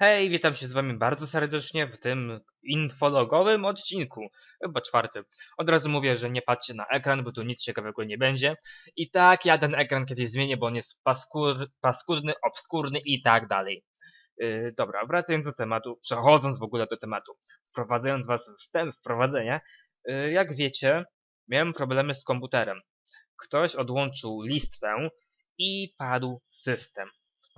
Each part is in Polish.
Hej, witam się z wami bardzo serdecznie w tym infologowym odcinku, chyba czwartym. Od razu mówię, że nie patrzcie na ekran, bo tu nic ciekawego nie będzie. I tak, ja ten ekran kiedyś zmienię, bo on jest paskur, paskudny, obskurny i tak dalej. Yy, dobra, wracając do tematu, przechodząc w ogóle do tematu, wprowadzając was w wstęp, wprowadzenie, yy, jak wiecie, miałem problemy z komputerem. Ktoś odłączył listwę i padł system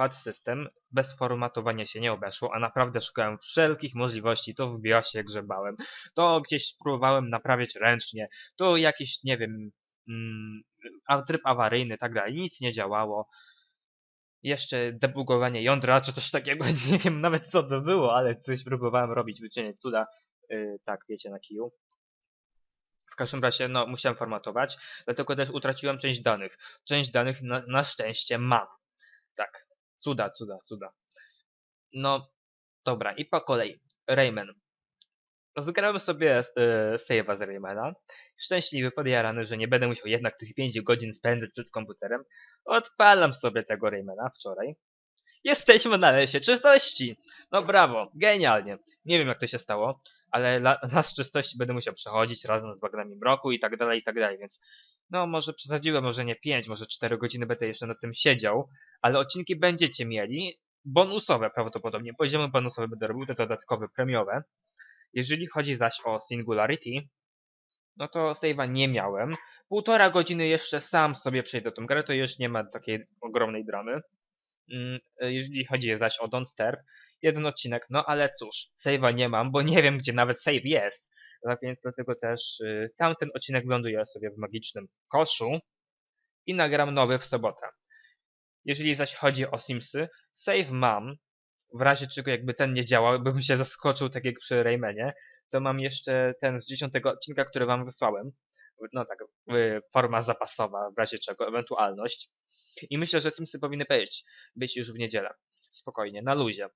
padł system, bez formatowania się nie obeszło, a naprawdę szukałem wszelkich możliwości, to w BIOSie grzebałem, to gdzieś próbowałem naprawiać ręcznie, to jakiś, nie wiem, mm, tryb awaryjny, tak dalej, nic nie działało. Jeszcze debugowanie jądra, czy coś takiego, nie wiem nawet co to było, ale coś próbowałem robić, wyczyniać cuda, yy, tak, wiecie, na kiju. W każdym razie, no, musiałem formatować, dlatego też utraciłem część danych. Część danych na, na szczęście mam. Tak, Cuda, cuda, cuda. No, dobra, i po kolei. Rayman. Zgrałem sobie e, save'a z Raymana. Szczęśliwy, podjarany, że nie będę musiał jednak tych 5 godzin spędzać przed komputerem. Odpalam sobie tego Raymana wczoraj. Jesteśmy na lesie czystości! No brawo, genialnie. Nie wiem jak to się stało, ale las czystości będę musiał przechodzić razem z bagnami mroku i tak dalej, i tak dalej, więc no może przesadziłem, może nie 5, może 4 godziny będę jeszcze nad tym siedział, ale odcinki będziecie mieli, bonusowe prawdopodobnie, poziomy bonusowe będę robił, te dodatkowe, premiowe. Jeżeli chodzi zaś o Singularity, no to save'a nie miałem. Półtora godziny jeszcze sam sobie przejdę tą grę, to już nie ma takiej ogromnej dramy. Mm, jeżeli chodzi zaś o Don't Starve, jeden odcinek, no ale cóż, save'a nie mam, bo nie wiem gdzie nawet save jest. Tak więc dlatego też y, tamten odcinek ląduje sobie w magicznym koszu i nagram nowy w sobotę. Jeżeli zaś chodzi o Simsy, save mam, w razie czego jakby ten nie działał, bym się zaskoczył tak jak przy Raymanie, to mam jeszcze ten z dziesiątego odcinka, który wam wysłałem. No tak, forma zapasowa, w razie czego, ewentualność. I myślę, że Simsy powinny być, być już w niedzielę. Spokojnie, na luzie.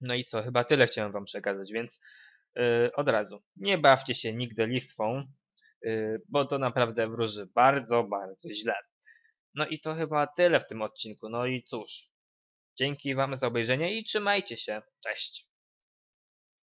No i co, chyba tyle chciałem wam przekazać, więc od razu. Nie bawcie się nigdy listwą, yy, bo to naprawdę wróży bardzo, bardzo źle. No i to chyba tyle w tym odcinku. No i cóż. Dzięki wam za obejrzenie i trzymajcie się. Cześć.